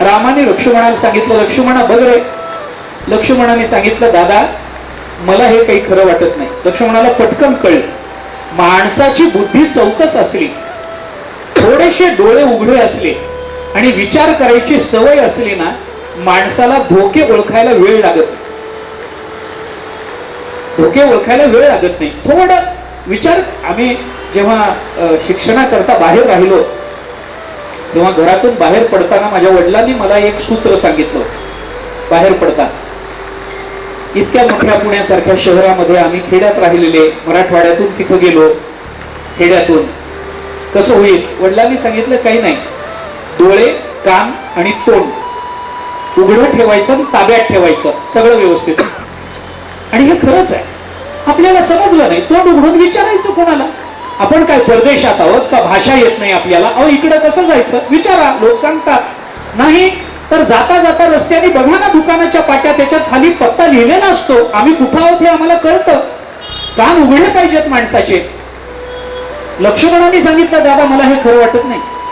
रामाने लक्ष्मणाला सांगितलं लक्ष्मणा बघ रे. लक्ष्मणाने सांगितलं दादा मला हे काही खरं वाटत नाही. लक्ष्मणाला पटकन कळलं. माणसाची बुद्धी चौकस असली थोडेसे डोळे उघडे असले आणि विचार करायची सवय असली ना माणसाला धोके ओळखायला वेळ लागत नाही. धोके ओळखायला वेळ लागत नाही. थोडं विचार आम्ही जेव्हा शिक्षणाकरता बाहेर राहिलो तेव्हा घरातून बाहेर पडताना माझ्या वडिलांनी मला एक सूत्र सांगितलं बाहेर पडताना इतक्या मोठ्या पुण्यासारख्या शहरामध्ये आम्ही खेड्यात राहिलेले मराठवाड्यातून तिथं गेलो खेड्यातून. कसं होईल? वडिलांनी सांगितलं काही नाही. डोळे कान आणि तोंड. उघडं ठेवायचं ताब्यात ठेवायचं. सगळं व्यवस्थित. आणि हे खरंच आहे. आपल्याला समजलं नाही. तोंड उघडून विचारायचं कोणाला? आपण काय परदेशात आहोत का भाषा येत नाही आपल्याला? अहो इकडं कसं जायचं? विचारा लोक सांगतात. नाही तर जाता जाता रस्त्याने बघा ना दुकानाच्या पाट्या त्याच्यात खाली पत्ता लिहिलेला असतो. आम्ही कुठं आहोत हे आम्हाला कळतं. कान उघडले पाहिजेत माणसाचे. लक्ष्मणाने सांगितलं दादा मला हे खरं वाटत नाही.